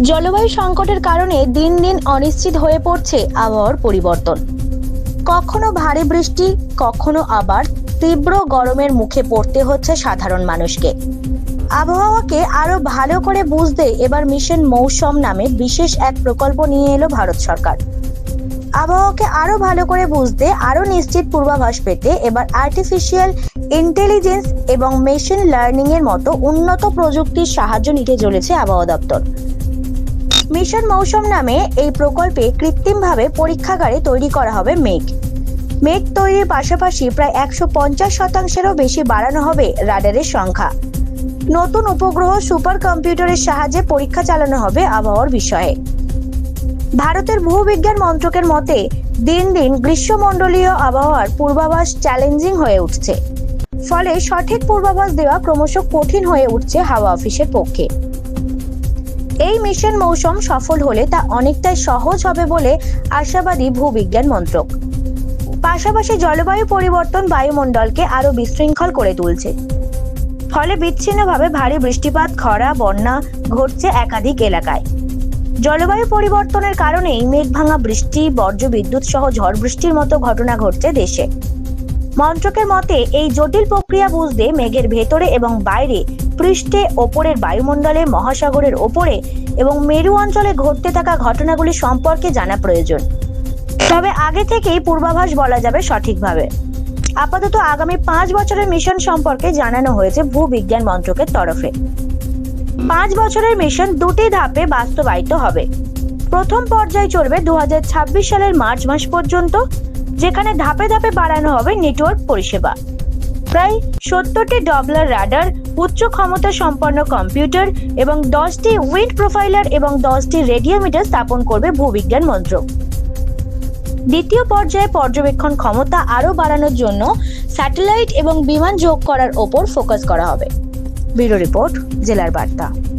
জলবায়ু সংকটের কারণে দিন দিন অনিশ্চিত হয়ে পড়ছে আবহাওয়ার পরিবর্তন। কখনো ভারী বৃষ্টি, কখনো আবার তীব্র গরমের মুখে পড়তে হচ্ছে সাধারণ মানুষকে। আবহাওয়াকে আরও ভালো করে বুঝতে এবার মিশন মৌসম নামে বিশেষ এক প্রকল্প নিয়ে এলো ভারত সরকার। আবহাওয়াকে আরও ভালো করে বুঝতে আরও নিশ্চিত পূর্বাভাস পেতে এবার আর্টিফিশিয়াল ইন্টেলিজেন্স এবং মেশিন লার্নিং এর মতো উন্নত প্রযুক্তির সাহায্য নিতে চলেছে আবহাওয়া দপ্তর। মিশন মৌসুম নামে এই প্রকল্পে কৃত্রিমভাবে পরীক্ষাগারে তৈরি করা হবে মেঘ। মেঘ তৈরির পাশাপাশি প্রায় একশো পঞ্চাশ শতাংশেরও বেশি বাড়ানো হবে রাডারের সংখ্যা। নতুন উপগ্রহ সুপার কম্পিউটারের সাহায্যে পরীক্ষা চালানো হবে আবহাওয়ার বিষয়ে। ভারতের ভূবিজ্ঞান মন্ত্রকের মতে, দিন দিন গ্রীষ্মমণ্ডলীয় আবহাওয়ার পূর্বাভাস চ্যালেঞ্জিং হয়ে উঠছে। ফলে সঠিক পূর্বাভাস দেওয়া ক্রমশ কঠিন হয়ে উঠছে হাওয়া অফিসের পক্ষে। এই মিশন মৌসুম সফল হলে তা অনেকটাই সহজ হবে বলে আশাবাদী ভূবিজ্ঞান মন্ত্রক। পাশাপাশি জলবায়ু পরিবর্তন বায়ুমণ্ডলকে আরও বিশৃঙ্খল করে তুলছে। ফলে বিচ্ছিন্নভাবে ভারী বৃষ্টিপাত, খরা, বন্যা ঘটছে একাধিক এলাকায়। জলবায়ু পরিবর্তনের কারণেই মেঘভাঙা বৃষ্টি, বর্জ্য বিদ্যুৎ সহ ঝড় বৃষ্টির মতো ঘটনা ঘটছে দেশে। মন্ত্রকের মতে, এই জটিল প্রক্রিয়া বুঝতে মেঘের ভেতরে এবং বাইরে পৃষ্ঠে ওপরের বায়ুমণ্ডলে মহাসাগরের ওপরে এবং মেরু অঞ্চলে ঘটতে থাকা ঘটনাগুলি সম্পর্কে জানা প্রয়োজন। তবে আগে থেকেই পূর্বাভাস বলা যাবে সঠিকভাবে। আপাতত আগামী পাঁচ বছরের মিশন সম্পর্কে জানানো হয়েছে ভূবিজ্ঞান মন্ত্রকের তরফে। পাঁচ বছরের মিশন দুটি ধাপে বাস্তবায়িত হবে। প্রথম পর্যায় চলবে দু হাজার ছাব্বিশ সালের মার্চ মাস পর্যন্ত, যেখানে ধাপে ধাপে বাড়ানো হবে নেটওয়ার্ক পরিষেবা। প্রায় সত্তরটি ডবলার রাডার উচ্চ ক্ষমতা সম্পন্ন কম্পিউটার এবং দশটি উইন্ড প্রোফাইলার এবং দশটি রেডিওমিটার স্থাপন করবে ভূবিজ্ঞান মন্ত্রক দ্বিতীয় পর্যায়ে পর্যবেক্ষণ ক্ষমতা আরও বাড়ানোর জন্য স্যাটেলাইট এবং বিমান যোগ করার ওপর ফোকাস করা হবে। ব্যুরো রিপোর্ট, জেলার বার্তা।